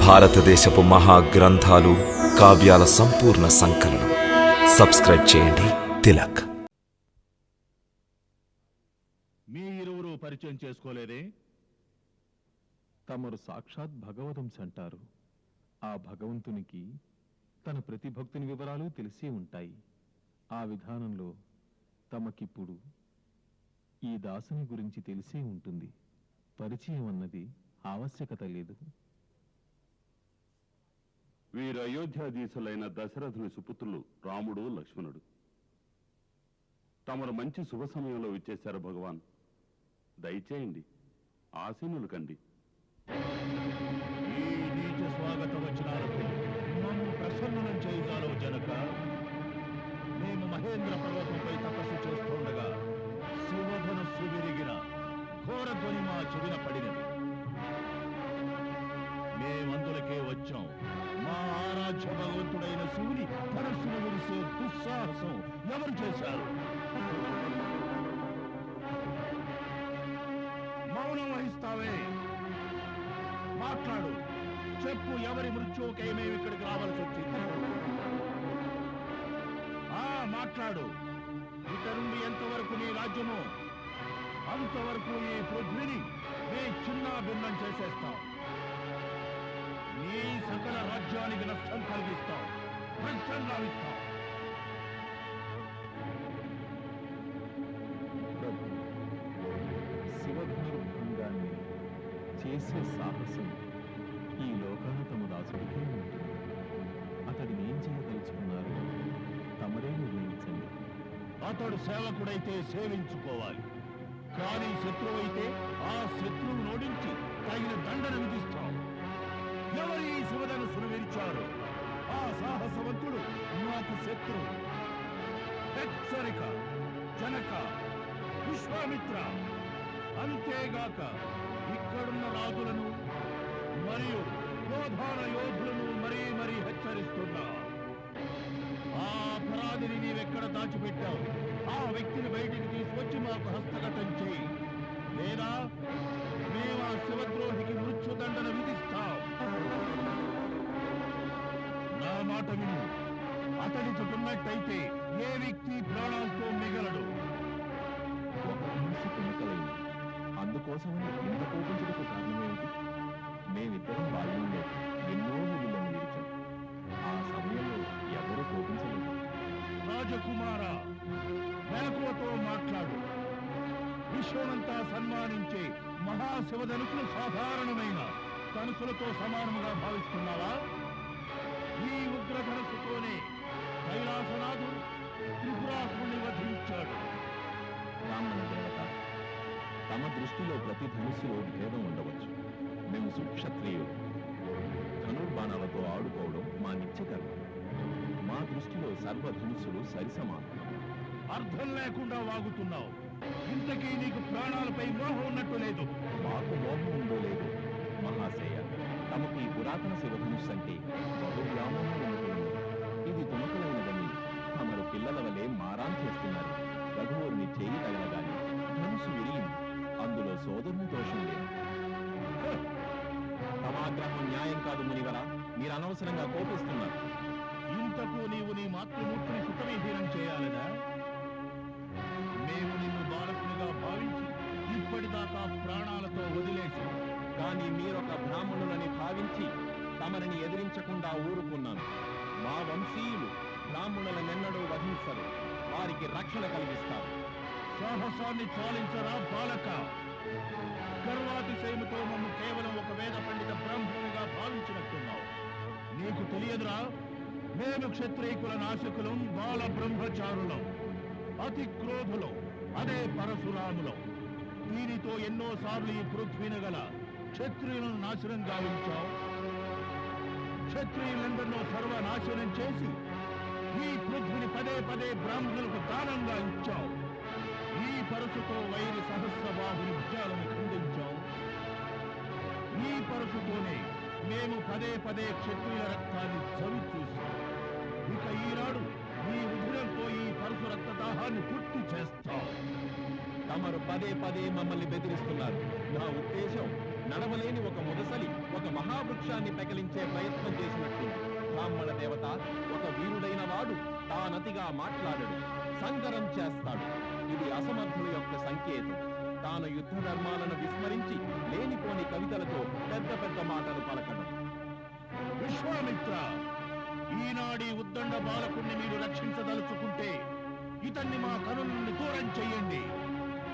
భారతదేశపు మహా గ్రంథాలు కావ్యాల సంపూర్ణ సంకలనం. సబ్స్క్రైబ్ చేయండి. తిలక్. మీ ఇరువురు పరిచయం చేసుకోలేదే? తమరు సాక్షాత్ భగవదంశ అంటారు ఆ భగవంతునికి తన ప్రతి భక్తుని వివరాలు తెలిసే ఉంటాయి. ఆ విధానంలో తమకిప్పుడు ఈ దాసుని గురించి తెలిసే ఉంటుంది. పరిచయం అన్నది ఆవశ్యకత లేదు. వీరు అయోధ్యాధీశులైన దశరథుని సుపుత్రులు రాముడు లక్ష్మణుడు. తమరు మంచి శుభ సమయంలో విచ్చేశారు భగవాన్. దయచేయండి ఆసీనులు కండి. స్వాగత వచనాలకు మమ్ము ప్రసన్నం చేయుదాలో జనక మేము మహేంద్ర పర్వతంపై తపస్సు ఎవరి మేము ఇక్కడికి రావాల్సి వచ్చింది. ఆ మాట్లాడు. ఇక నుండి ఎంతవరకు నీ రాజ్యము అంతవరకు ఈ పృథ్వీని నీ చిన్న భిన్నం చేసేస్తాం. నీ సకల రాజ్యానికి నష్టం కలిగిస్తాం నష్టం గావిస్తాం శివధనుర్భంగాన్ని చేసే సాహసం అతడు సేవకుడైతే సేవించుకోవాలి. కానీ శత్రువు అయితే ఆ శత్రువు నోడించి తగిన దండన విధిస్తాం ఎవరు ఈ శివధనుసును విరిచారు ఆ సాహసవంతుడు నాకు శత్రువు హెచ్చరిక జనక విశ్వామిత్ర అంతేగాక ఇక్కడున్న రాజులను మరియు యోధాన యోధులను మరీ మరీ హెచ్చరిస్తున్నా. ఆ అపరాధిని నీవెక్కడ దాచిపెట్టావు? ఆ వ్యక్తిని బయటికి తీసుకొచ్చి మాకు హస్తగతం చేయి. లేదా మేము ఆ శివద్రోహికి మృత్యుదండన విధిస్తాం. నా మాట విను. అతడి చుట్టున్నట్టయితే ఏ వ్యక్తి విశ్వమంతా సన్మానించే మహాశివధనుకులు సాధారణమైన ధనుసులతో సమానముగా భావిస్తున్నావా? ఈ ఉగ్రధనుసుతోనే కైలాసనాథుడు త్రిపురాసుని వధించాడు. దేవత తమ దృష్టిలో ప్రతి ధనుసులో భేదం ఉండవచ్చు. మేము సుక్షత్రియులు. ధనుర్బాణాలతో ఆడుకోవడం మా నిత్యకర్మ. మా దృష్టిలో సర్వధనుసులు సరిసమానం. అర్థం లేకుండా వాగుతున్నావు. ఇంతకీ నీకు ప్రాణాలపై మోహం ఉన్నట్టు లేదు. మాకు మోహం ఉందో లేదు మహాశయ తమకు ఈ పురాతన శివధనుస్సు అంటే బహు వ్యామోహం ఉంటుంది ఇది తుమకలైనదని తమరు పిల్లల వలె మారాన్ చేస్తున్నారు. రఘువుని చేయి తగలగాని ధనుసు విరిగింది. అందులో సోదరుని దోషం లేదు. హ! తమ ఆగ్రహం న్యాయం కాదు మునివర. మీరు అనవసరంగా కోపిస్తున్నారు. ఇంతకు నీవు నీ మాతృమూర్తిని సుఖవిహీనం చేయాలదా? మేము నిన్ను బాలకునిగా భావించి ఇప్పటిదాకా ప్రాణాలతో వదిలేసి కానీ మీరొక బ్రాహ్మణులని భావించి తమరిని ఎదిరించకుండా ఊరుకున్నాను. మా వంశీయులు బ్రాహ్మణులనెన్నడూ వధించరు. వారికి రక్షణ కలిగిస్తారు. సాహసాన్ని చాలించరా బాలక? గర్వాతిశయముతో మమ్మ కేవలం ఒక వేద పండిత బ్రాహ్మణునిగా భావించినట్టున్నావు. నీకు తెలియదురా? మేము క్షత్రియుకుల నాశకులం బాల బ్రహ్మచారులం. అతి క్రోధులో అదే పరశురాములో. దీనితో ఎన్నోసార్లు ఈ పృథ్వీని గల క్షత్రియులను నాశనం గావించావు. క్షత్రియులందరినో సర్వనాశనం చేసి ఈ పృథ్వీని పదే పదే బ్రాహ్మణులకు దానంగా ఇచ్చావు. ఈ పరశుతో వైరి సహస్రబాహుని విద్యాలను ఖండించావు. ఈ పరశుతోనే మేము పదే పదే క్షత్రియుల రక్తాన్ని చవి చూసాం ఇక ఈనాడు ఈ ఉగ్రంతో ఈ పరశు రక్తదాహాన్ని పూర్తి చేస్తాం తమరు పదే పదే మమ్మల్ని బెదిరిస్తున్నారు. నా ఉద్దేశం నడవలేని ఒక ముదసలి ఒక మహావృక్షాన్ని పెకలించే ప్రయత్నం చేసినట్టు. బ్రాహ్మణ దేవత ఒక వీరుడైన వాడు తానతిగా మాట్లాడడు సంగరం చేస్తాడు. ఇది అసమర్థుల యొక్క సంకేతం. తాను యుద్ధ ధర్మాలను విస్మరించి లేనిపోని కవితలతో పెద్ద పెద్ద మాటలు పలకడం. విశ్వామిత్ర! ఈనాడి ఉద్దండ బాలకుణ్ణి మీరు రక్షించదలుచుకుంటే ఇతన్ని మా కనుల నుండి దూరం చెయ్యండి.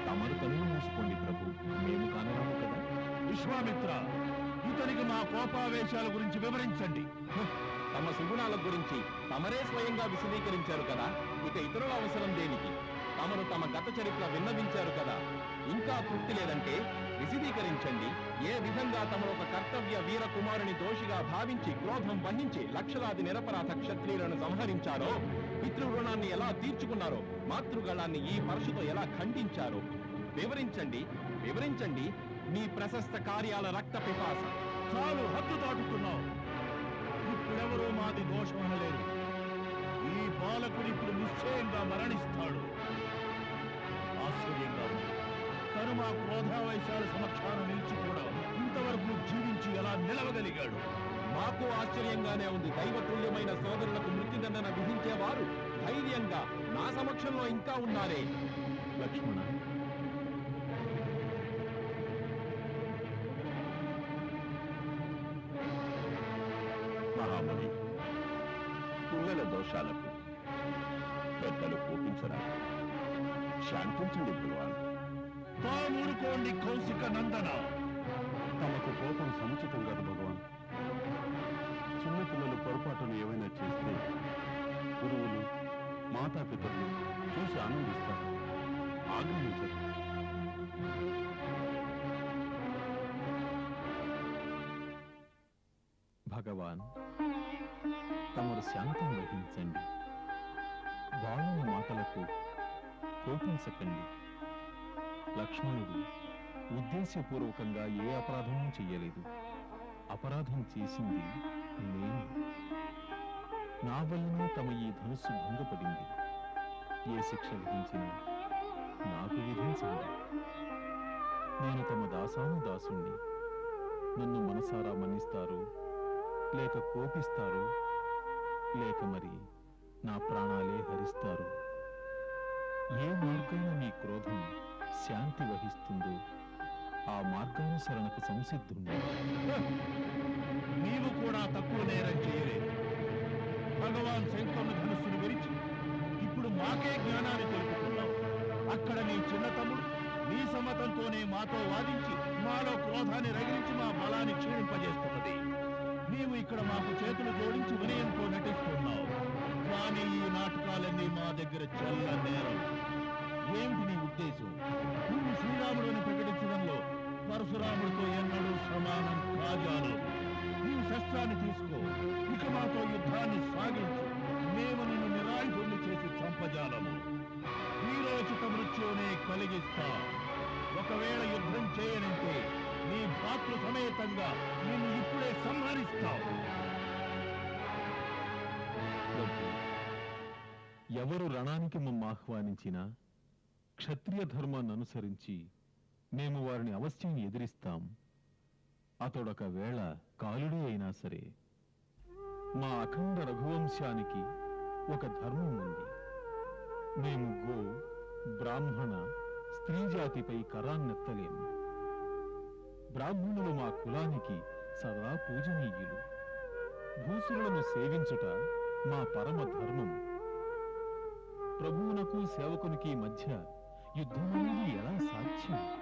తమరు కనులు మూసుకోండి ప్రభు. మేము కనరాము కదా. విశ్వామిత్ర ఇతనికి మా కోపావేశాల గురించి వివరించండి. తమ సుగుణాల గురించి తమరే స్వయంగా విశదీకరించారు కదా. ఇక ఇతరుల అవసరం దేనికి? తమరు తమ గత చరిత్ర విన్నవించారు కదా. ఇంకా తృప్తి లేదంటే విశదీకరించండి. ఏ విధంగా తమరు ఒక కర్తవ్య వీర కుమారుని దోషిగా భావించి క్రోధం వహించి లక్షలాది నిరపరాధ క్షత్రియులను సంహరించారో పితృణాన్ని ఎలా తీర్చుకున్నారో మాతృగళాన్ని ఈ పరుషుతో ఎలా ఖండించారో వివరించండి. వివరించండి. మీ ప్రశస్త కార్యాల రక్త పిపాస. చాలు హద్దు దాటుతున్నావు. ఇప్పుడెవరూ మాది దోషం అనలేరు. ఈ బాలకుడు ఇప్పుడు నిశ్చయంగా మరణిస్తాడు. ఆశ్చర్యంగా ఉంది. తను మా క్రోధావైశాల సమక్షాన నిలిచి కూడా ఇంతవరకు జీవించి ఎలా నిలవగలిగాడు? మాకు ఆశ్చర్యంగానే ఉంది. దైవతుల్యమైన సోదరులకు మృత్యుదండన విధించేవారు ధైర్యంగా నా సమక్షంలో ఇంకా ఉన్నారే. లక్ష్మణ మనం ఏమైనా చేస్తే గురువులు మాతాపితరులు చూసి ఆనందిస్తారు. ఆగ్రహించరు. భగవాన్ తమరు శాంతం వహించండి. బాలుని మాటలకు కోపించకండి. లక్ష్మణుడు ఉద్దేశపూర్వకంగా ఏ అపరాధమూ చెయ్యలేదు. అపరాధం చేసింది నేను. నా వల్లనే తమ ఈ ధనుస్సు భంగపడింది. ఏ శిక్ష విధించినా నాకు విధించండి. నేను తమ దాసాను దాసుణ్ణి నన్ను మనసారా మన్నిస్తారు లేక కోపిస్తారు లేక మరి నా ప్రాణాలే హరిస్తారు. ఏ మార్గాన మీ క్రోధం శాంతి వహిస్తుందో ఆ మార్గానుసరణకు సంసిద్ధుండి నీవు కూడా తక్కువ నేరం చేయలేదు. భగవాన్ శంకరుని ధనుస్సును విరిచి ఇప్పుడు మాకే జ్ఞానాన్ని తెలుపుతున్నావు. అక్కడ నీ చిన్న తమ్ముడు నీ సమ్మతంతోనే మాతో వాదించి మాలో క్రోధాన్ని రగిలించి మా బలాన్ని క్షీణింపజేస్తున్నది. నీవు ఇక్కడ మాకు చేతులు జోడించి వినయంతో నటిస్తున్నావు. కానీ ఈ నాటకాలన్నీ మా దగ్గర చల్ల నేరం. ఏమిటి నీ ఉద్దేశం? నువ్వు శ్రీరాముడిని ప్రకటించడంలో పరశురాముడితో ఎన్నడూ సమానం కాజాలు. నీవు శస్త్రాన్ని తీసుకో. ఇక మాతో యుద్ధాన్ని సాగించు. మేము నిన్ను నిరాయుధుల్ని చేసి చంపజాలము. వీరోచిత మృత్యువునే కలిగిస్తా. ఒకవేళ యుద్ధం చేయనంటే నీ భాతృ సమేతంగా నిన్ను ఇప్పుడే సంహరిస్తావు ఎవరు రణానికి మమ్మ ఆహ్వానించినా క్షత్రియ ధర్మాన్ని అనుసరించి మేము వారిని అవశ్యం ఎదిరిస్తాం. అతడొకవేళ కాలుడే అయినా సరే మా అఖండ రఘువంశానికి ఒక ధర్మం ఉంది. మేము గో బ్రాహ్మణ స్త్రీ జాతిపై కరాన్నెత్తలేము బ్రాహ్మణులు మా కులానికి సదా పూజనీయులు. భూసురులను సేవించుట మా పరమ ధర్మం. ప్రభువునకు సేవకునికి మధ్య యుద్ధమనేది ఎలా సాధ్యం?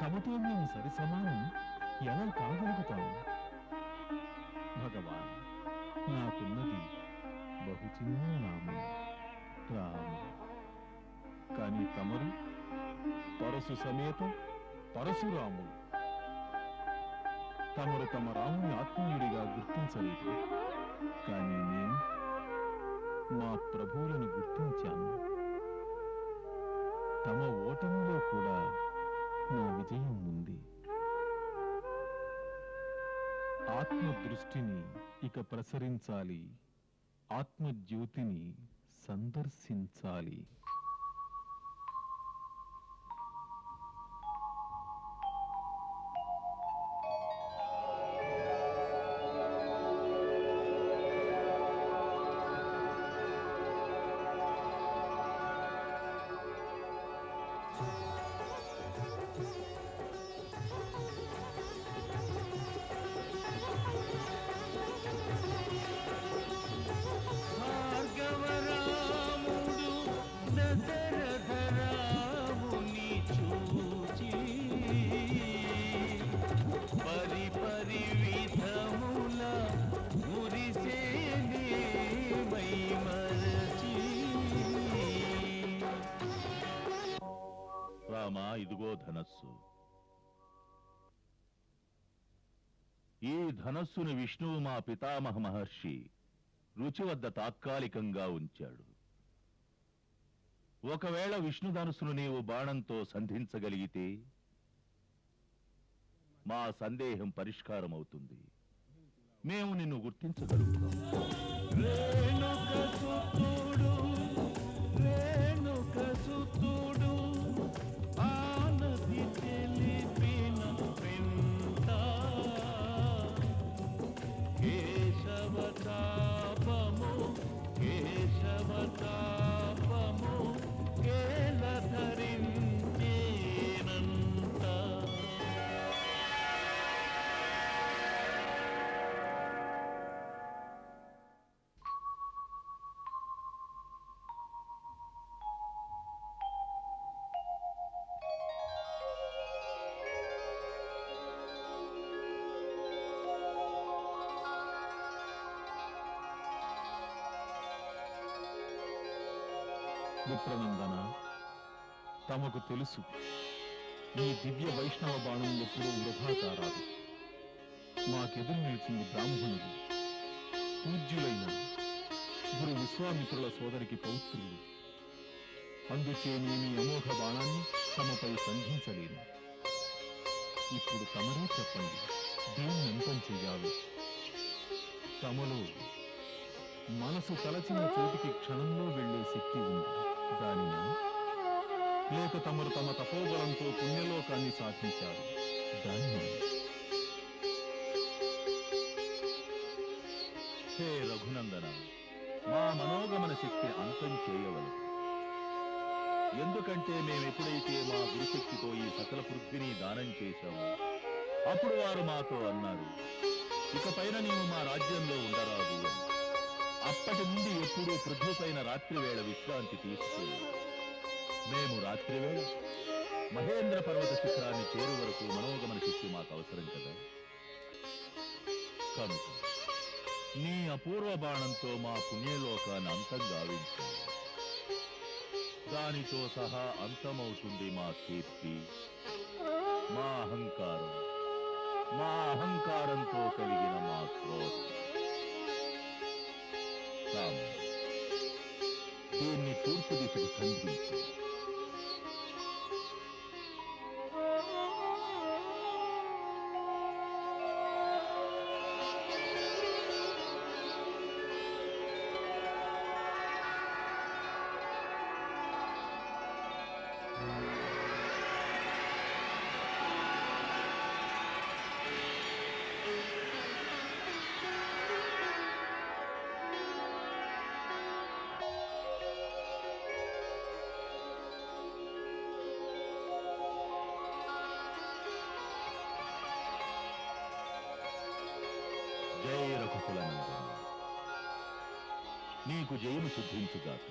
తమతో మేము సరిసమానం ఎలా కాగలుగుతాము భగవాన్ నాకున్నది బహు చిన్న నామం రామ కానీ తమరు పరశు సమేత పరశురాముడు తమరు తమ రాముని ఆత్మీయుడిగా గుర్తించలేదు. కానీ నేను మా ప్రభువులను గుర్తించాను. తమ ఓటమిలో కూడా నా విజయం ఉంది. ఆత్మ దృష్టిని ఇక ప్రసరించాలి. ఆత్మ జ్యోతిని సందర్శించాలి. ఈ ధనస్సును విష్ణువు మా పితామహ మహర్షి రుచి వద్ద తాత్కాలికంగా ఉంచాడు. ఒకవేళ విష్ణు ధనుస్సును నీవు బాణంతో సంధించగలిగితే మా సందేహం పరిష్కారం అవుతుంది మేము నిన్ను గుర్తించగలుగుతాం. విప్రనందన? తమకు తెలుసు ఈ దివ్య వైష్ణవ బాణం ఎప్పుడూ వృధా కారాదు మాకెదురు నిలిచింది బ్రాహ్మణులు పూజ్యులైన గురు విశ్వామిత్రుల సోదరికి పౌత్రులు. అందుకే నేను అమోఘ బాణాన్ని తమపై సంధించలేను. ఇప్పుడు తమరే చెప్పండి దీన్ని అంతం చెయ్యాలి తమలో మనసు తలచిన చోటికి క్షణంలో వెళ్ళే శక్తి ఉంది. దానినా లేక తమరు తమ తపోబలంతో పుణ్యలోకాన్ని సాధించారు. హే రఘునందన మా మనోగమన శక్తి అంతం చేయవలదు ఎందుకంటే మేమెప్పుడైతే మా గురుశక్తితో ఈ సకల పృథ్వీని దానం చేశామో అప్పుడు వారు మాతో అన్నారు ఇకపైన నీవు మా రాజ్యంలో ఉండరాదు అని. అప్పటి నుండి ఎప్పుడూ పృథ్వీపైన రాత్రివేళ విశ్రాంతి తీసుకోలేదు మేము రాత్రివేళ మహేంద్ర పర్వత శిఖరాన్ని చేరు వరకు మనోగమన శక్తి మాకు అవసరం కదా? కనుక నీ అపూర్వ బాణంతో మా పుణ్యలోకాన్ని అంతం గావించావు దానితో సహా అంతమవుతుంది మా కీర్తి మా అహంకారం. మా అహంకారంతో కలిగిన మా క్రోధం. చేస్తాము. దీన్ని తూర్పు దిశకు ఖండించు జయ రఘుకులనందన నీకు జయము సిద్ధించుగాక.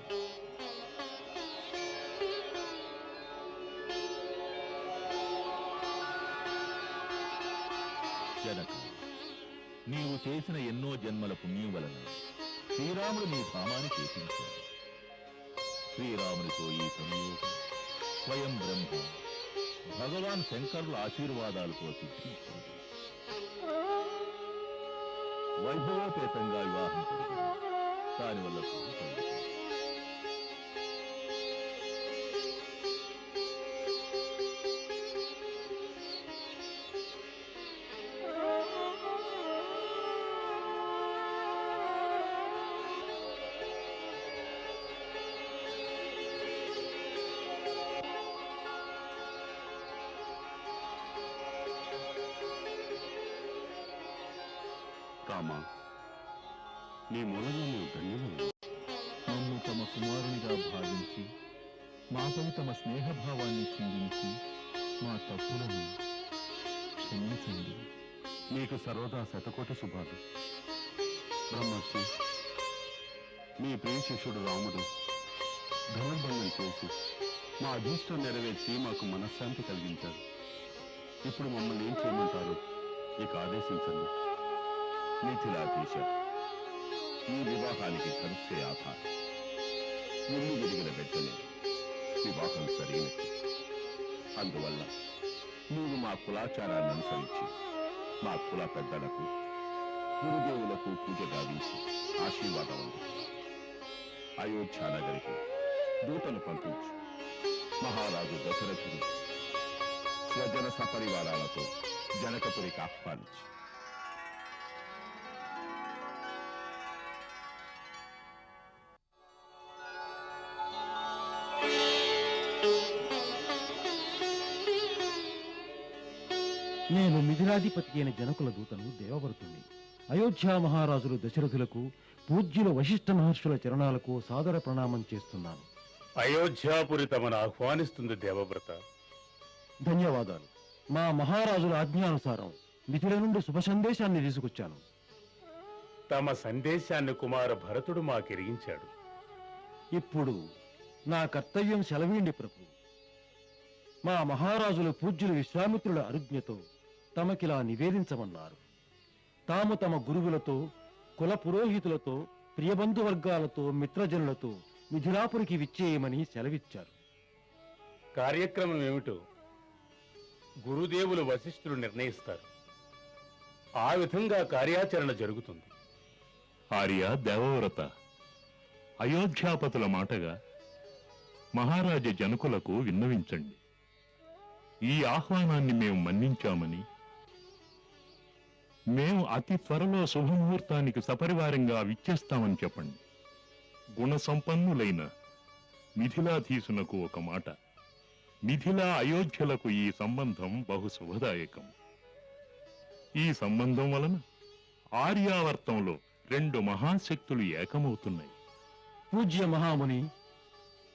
జనక నీవు చేసిన ఎన్నో జన్మల పుణ్యం వలన శ్రీరాముడు నీ ధామాన్ని చేపించాడు శ్రీరామునితో ఈ సంయోగం స్వయం బ్రహ్మ భగవాన్ శంకరుల ఆశీర్వాదాలతో సిద్ధించింది. വൈഭവോപേതങ്കാൾ വിവാഹം താനുമല്ല నీ మూలంగా మేము ధన్యులు మమ్ము తమ కుమారునిగా భావించి మాపై తమ స్నేహభావాన్ని చిందించి మా తప్పులను క్షమించండి. నీకు సర్వదా శతకోటి శుభాలు. బ్రహ్మర్షి మీ ప్రియ శిష్యుడు రాముడు ధనుర్భంగం చేసి మా అభీష్టం నెరవేర్చి మాకు మనశ్శాంతి కలిగించాడు. ఇప్పుడు మమ్మల్ని ఏం చేయమంటారు? ఇక ఆదేశించండి. మిథిలాధీశ ఈ వివాహానికి కలిసే ఆధారం. ఇల్లు విరిగిన వెంటనే వివాహం సరైనది. అందువల్ల నీవు మా కులాచారాన్ని అనుసరించి మా కుల పెద్దలకు గురుదేవులకు పూజ గావించి ఆశీర్వాదం అందు అయోధ్య నగరికి దూతను పంపించు. మహారాజు దశరథుడు స్వజన సపరివారాలతో జనకపురికి ఆహ్వానించి. నేను మిథిలాధిపతి అయిన జనకుల దూతను దేవవ్రతుణ్ణి. అయోధ్య మహారాజులు దశరథులకు పూజ్యుల వశిష్ఠ మహర్షుల చరణాలకు సాదర ప్రణామం చేస్తున్నాను. అయోధ్యాపురి తమను ఆహ్వానిస్తుంది దేవవ్రత. ధన్యవాదాలు. మా మహారాజుల ఆజ్ఞానుసారం మిథిల నుండి శుభ సందేశాన్ని తీసుకొచ్చాను. తమ సందేశాన్ని కుమార భరతుడు మాకెరిగించాడు. ఇప్పుడు నా కర్తవ్యం సెలవీండి ప్రభు. మా మహారాజుల పూజ్యులు విశ్వామిత్రుల అనుజ్ఞతో తమకిలా నివేదించమన్నారు. తాము తమ గురువులతో కుల పురోహితులతో ప్రియబంధువర్గాలతో మిత్రజనులతో మిథిలాపురికి విచ్చేయమని సెలవిచ్చారు. కార్యక్రమం ఏమిటో గురుదేవులు వశిష్ఠులు నిర్ణయిస్తారు. ఆ విధంగా కార్యాచరణ జరుగుతుంది. ఆర్య దేవవ్రత అయోధ్యాపతుల మాటగా మహారాజ జనకులకు విన్నవించండి. ఈ ఆహ్వానాన్ని మేము మన్నించామని మేము అతి త్వరలో శుభముహూర్తానికి సపరివారంగా విచ్చేస్తామని చెప్పండి. గుణ సంపన్నులైన మిథిలాధీసునకు ఒక మాట. మిథిలా అయోధ్యలకు ఈ సంబంధం బహు శుభదాయకం. ఈ సంబంధం వలన ఆర్యావర్తంలో రెండు మహాశక్తులు ఏకమవుతున్నాయి. పూజ్య మహాముని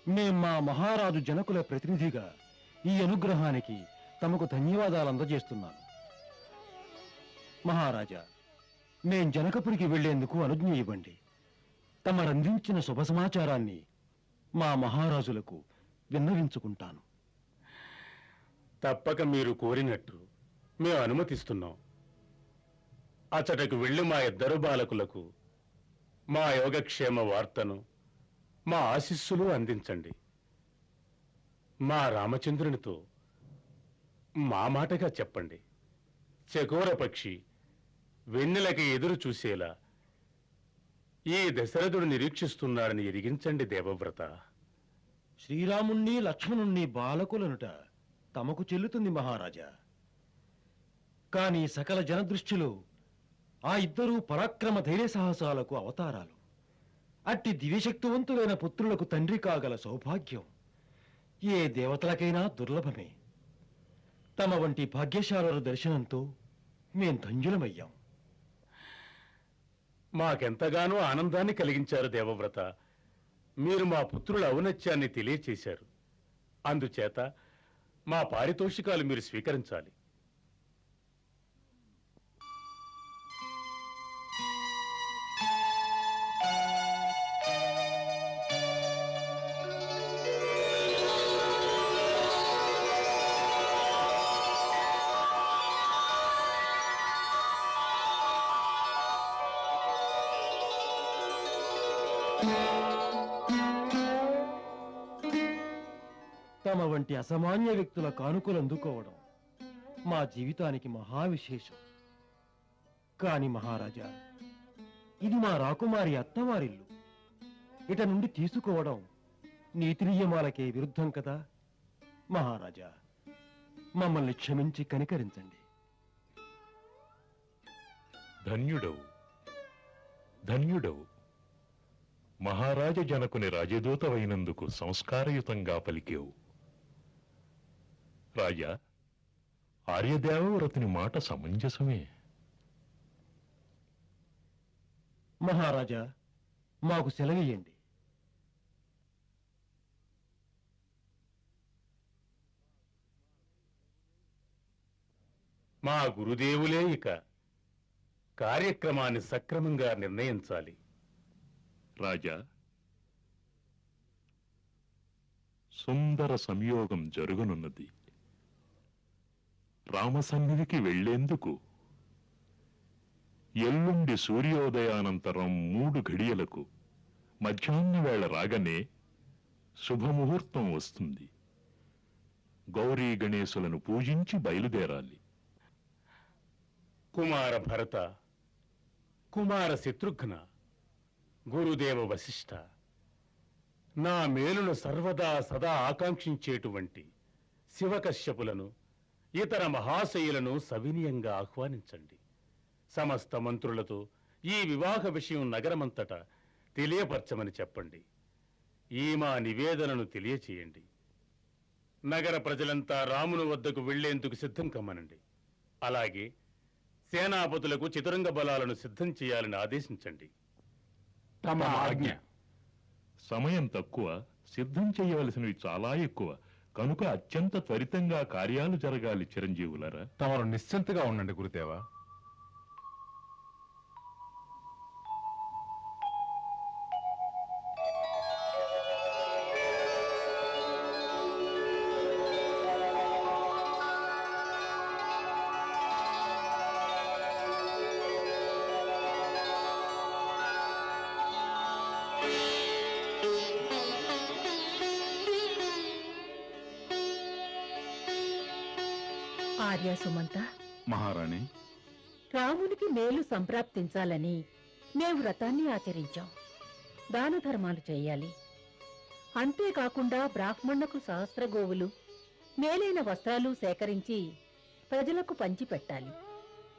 మేం మా మహారాజు జనకుల ప్రతినిధిగా ఈ అనుగ్రహానికి తమకు ధన్యవాదాలు అందజేస్తున్నాను మహారాజా మేం జనకపురికి వెళ్ళేందుకు అనుజ్ఞ ఇవ్వండి. తమరందించిన శుభ సమాచారాన్ని మా మహారాజులకు విన్నవించుకుంటాను. తప్పక మీరు కోరినట్టు మేము అనుమతిస్తున్నాం. అచటకు వెళ్ళి మా ఇద్దరు బాలకులకు మా యోగక్షేమ వార్తను మా ఆశీస్సులు అందించండి. మా రామచంద్రునితో మా మాటగా చెప్పండి. చకోర పక్షి వెన్నెలకి ఎదురు చూసేలా. ఈ దశరథుడు నిరీక్షిస్తున్నారని ఎరిగించండి దేవవ్రత. శ్రీరాముణ్ణి లక్ష్మణుణ్ణి బాలకులనుట తమకు చెల్లుతుంది మహారాజా. కాని సకల జనదృష్టిలో ఆ ఇద్దరూ పరాక్రమ ధైర్య సాహసాలకు అవతారాలు. అట్టి దివ్యశక్తివంతులైన పుత్రులకు తండ్రి కాగల సౌభాగ్యం ఏ దేవతలకైనా దుర్లభమే. తమ వంటి భాగ్యశాలుల దర్శనంతో మేం ధన్యులమయ్యాం. మాకెంతగానో ఆనందాన్ని కలిగించారు దేవవ్రత. మీరు మా పుత్రుల ఔన్నత్యాన్ని తెలియచేశారు. అందుచేత మా పారితోషికాలు మీరు స్వీకరించాలి. తమ వంటి అసామాన్య వ్యక్తుల కానుకలు అందుకోవడం మా జీవితానికి మహావిశేషం. కాని మహారాజా ఇది మా రాకుమారి అత్తవారిల్లు. ఇట నుండి తీసుకోవడం నీతి నియమాలకే విరుద్ధం కదా? మహారాజా మమ్మల్ని క్షమించి కనికరించండి. ధన్యుడవు ధన్యుడవు. మహారాజ జనకుని రాజదూతవైనందుకు సంస్కారయుతంగా పలికేవు. రాజా ఆర్యదేవవ్రతుని మాట సమంజసమే. మహారాజా మాకు సెలవియండి మా గురుదేవులే ఇక కార్యక్రమాన్ని సక్రమంగా నిర్ణయించాలి. రాజా సుందర సంయోగం జరుగునున్నది. రామసన్నిధికి వెళ్ళేందుకు ఎల్లుండి సూర్యోదయానంతరం మూడు ఘడియలకు మధ్యాహ్న వేళ రాగానే శుభముహూర్తం వస్తుంది. గౌరీ గణేశులను పూజించి బయలుదేరాలి. కుమార భరత కుమార శత్రుఘ్న గురుదేవ వశిష్ఠ నా మేలును సర్వదా సదా ఆకాంక్షించేటువంటి శివకశ్యపులను ఇతర మహాశయులను సవినీయంగా ఆహ్వానించండి. సమస్త మంత్రులతో ఈ వివాహ విషయం నగరమంతటా తెలియపరచమని చెప్పండి. ఈ మా నివేదనను తెలియచేయండి. నగర ప్రజలంతా రాముని వద్దకు వెళ్ళేందుకు సిద్ధం కమ్మనండి. అలాగే సేనాపతులకు చతురంగ బలాలను సిద్ధం చేయాలని ఆదేశించండి. తమ ఆజ్ఞ. సమయం తక్కువ సిద్ధం చేయవలసినవి చాలా ఎక్కువ. కనుక అత్యంత త్వరితంగా కార్యాలు జరగాలి చిరంజీవులరా. తమరు నిశ్చింతగా ఉండండి గురుదేవా. ఆర్య సుమంత? మహారాణి. రామునికి మేలు సంప్రాప్తించాలని మేము వ్రతాన్ని ఆచరించాం. దాన ధర్మాలు చేయాలి. అంతేకాకుండా బ్రాహ్మణులకు సహస్ర గోవులు మేలైన వస్త్రాలు సేకరించి ప్రజలకు పంచిపెట్టాలి.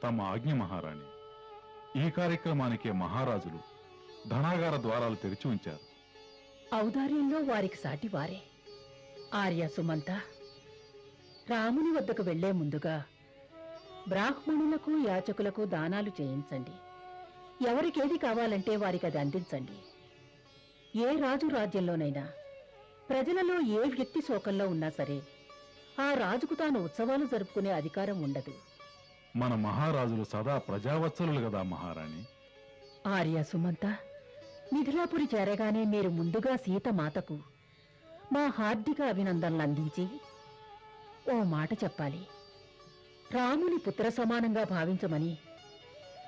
తమ ఆజ్ఞ మహారాణి. ఈ కార్యక్రమానికి మహారాజులు ధనాగార ద్వారాలు తెరిచి ఉంచారు. ఔదార్యంలో వారికి సాటి వారే. ఆర్య సుమంత రాముని వద్దకు వెళ్ళే ముందుగా బ్రాహ్మణులకు యాచకులకు దానాలు చేయించండి. ఎవరికేది కావాలంటే వారికి అది అందించండి. ఏ రాజు రాజ్యంలోనైనా ప్రజలలో ఏ వ్యక్తి శోకంలో ఉన్నా సరే ఆ రాజుకు తాను ఉత్సవాలు జరుపుకునే అధికారం ఉండదు. మన మహారాజులు సదా ప్రజావత్సలులు కదా మహారాణి? ఆర్య సుమంత మిథిలాపురి చేరగానే మీరు ముందుగా సీతమాతకు మా హార్దిక అభినందనలు అందించి ఓ మాట చెప్పాలి. రాముని పుత్ర సమానంగా భావించమని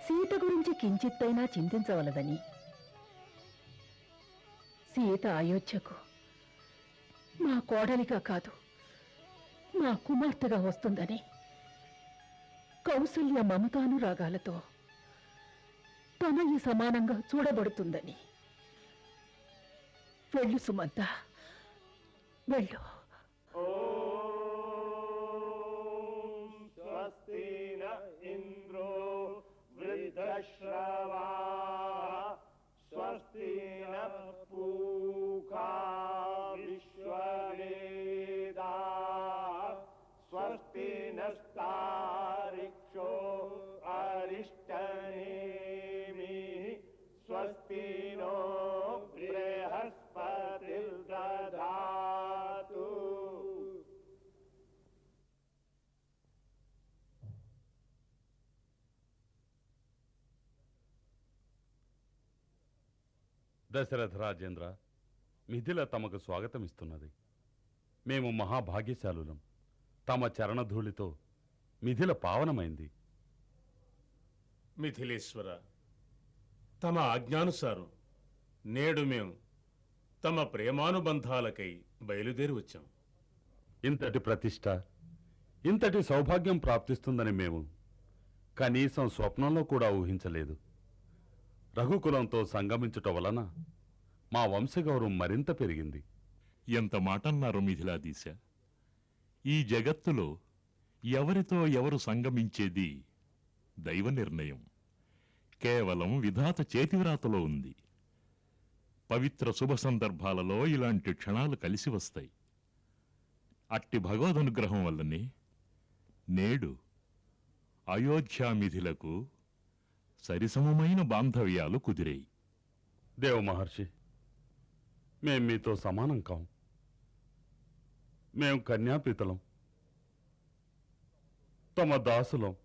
సీత గురించి కించిత్తైనా చింతించవలదని. సీత అయోధ్యకు మా కోడలిగా కాదు మా కుమార్తెగా వస్తుందని కౌసల్య మమతానురాగాలతో తనని సమానంగా చూడబడుతుందని. వెళ్ళు సుమంత వెళ్ళు. దశరథ రాజేంద్ర మిథిల తమకు స్వాగతమిస్తున్నది. మేము మహాభాగ్యశాలులం. తమ చరణధూళితో మిథిల పావనమైంది. మిథిలేశ్వర తమ ఆజ్ఞానుసారం నేడు మేము తమ ప్రేమానుబంధాలకై బయలుదేరి వచ్చాం. ఇంతటి ప్రతిష్ట ఇంతటి సౌభాగ్యం ప్రాప్తిస్తుందని మేము కనీసం స్వప్నంలో కూడా ఊహించలేదు. రఘుకులంతో సంగమించుట వలన మా వంశగౌరవం మరింత పెరిగింది. ఎంత మాటన్నారు మిథిలాదీశ. ఈ జగత్తులో ఎవరితో ఎవరు సంగమించేది? దైవ నిర్ణయం. కేవలం విధాత చేతివ్రాతలో ఉంది. పవిత్ర శుభ సందర్భాలలో ఇలాంటి క్షణాలు కలిసి వస్తాయి. అట్టి భగవదనుగ్రహం వల్లనే నేడు అయోధ్యామిథులకు సరిసమమైన బాంధవ్యాలు కుదిరాయి. దేవ మహర్షి మేం మీతో సమానం కాం. మేం కన్యాపితలం తమ దాసులం.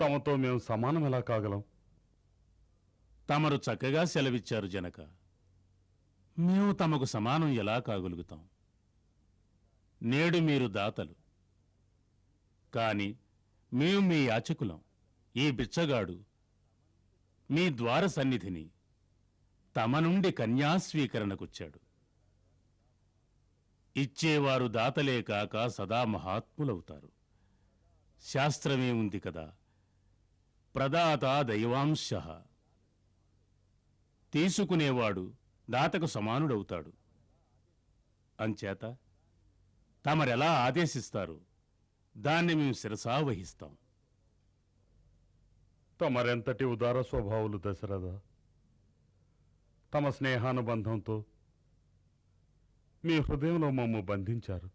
తమతో మేము సమానం ఎలా కాగలం? తమరు చక్కగా సెలవిచ్చారు జనక. మేము తమకు సమానం ఎలా కాగలుగుతాం? నేడు మీరు దాతలు. కాని మేము మీ యాచకులం. ఈ బిచ్చగాడు మీ ద్వార సన్నిధిని తమ నుండి కన్యాస్వీకరణకొచ్చాడు. ఇచ్చేవారు దాతలే కాక సదా మహాత్ములవుతారు. శాస్త్రమే ఉంది కదా. ప్రదాత దైవాంశ. తీసుకునేవాడు దాతకు సమానుడవుతాడు. అంచేత తమరెలా ఆదేశిస్తారు? దాన్ని మేము శిరసా వహిస్తాం తమరెంతటి ఉదార స్వభావులు దశరథ? తమ స్నేహానుబంధంతో మీ హృదయంలో మమ్ము బంధించారు.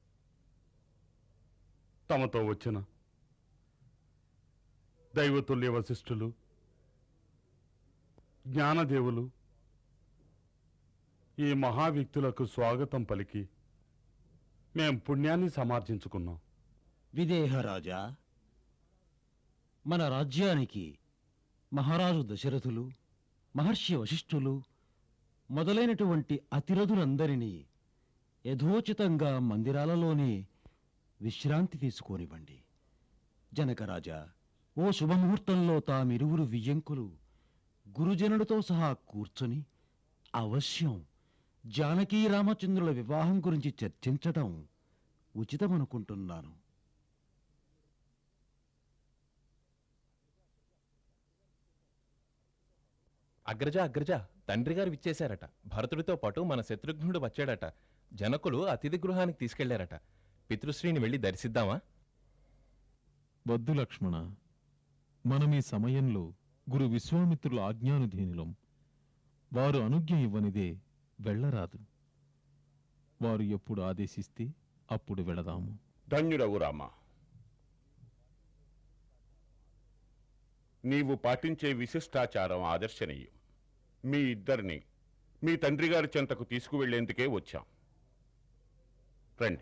తమతో వచ్చిన దైవతుల్య వశిష్ఠులు జ్ఞానదేవులు ఈ మహావ్యక్తులకు స్వాగతం పలికి మేం పుణ్యాన్ని సమార్జించుకున్నాం. విదేహరాజా మన రాజ్యానికి మహారాజు దశరథులు మహర్షి వశిష్ఠులు మొదలైనటువంటి అతిరథులందరినీ యథోచితంగా మందిరాలలోనే విశ్రాంతి తీసుకోనివ్వండి. జనకరాజా ఓ శుభముహూర్తంలో తామిరువురు వియ్యంకులు గురుజనుడితో సహా కూర్చొని అవశ్యం జానకీ రామచంద్రుల వివాహం గురించి చర్చించటం ఉచితమనుకుంటున్నాను. అగ్రజ అగ్రజ తండ్రి గారు విచ్చేశారట. భరతుడితో పాటు మన శత్రుఘ్నుడు వచ్చాడట. జనకులు అతిథి గృహానికి తీసుకెళ్ళారట. పితృశ్రీని వెళ్ళి దర్శిద్దామా? వద్దు లక్ష్మణ. మనం ఈ సమయంలో గురు విశ్వామిత్రుల ఆజ్ఞానుధీనులం. వారు అనుజ్ఞ ఇవ్వనిదే వెళ్ళరాదు. వారు ఎప్పుడు ఆదేశిస్తే అప్పుడు వెళదాము. ధన్యుడవు రామా. నీవు పాటించే విశిష్టాచారం ఆదర్శనీయం. మీ ఇద్దరిని మీ తండ్రి గారి చెంతకు తీసుకువెళ్ళేందుకే వచ్చాం. రండి.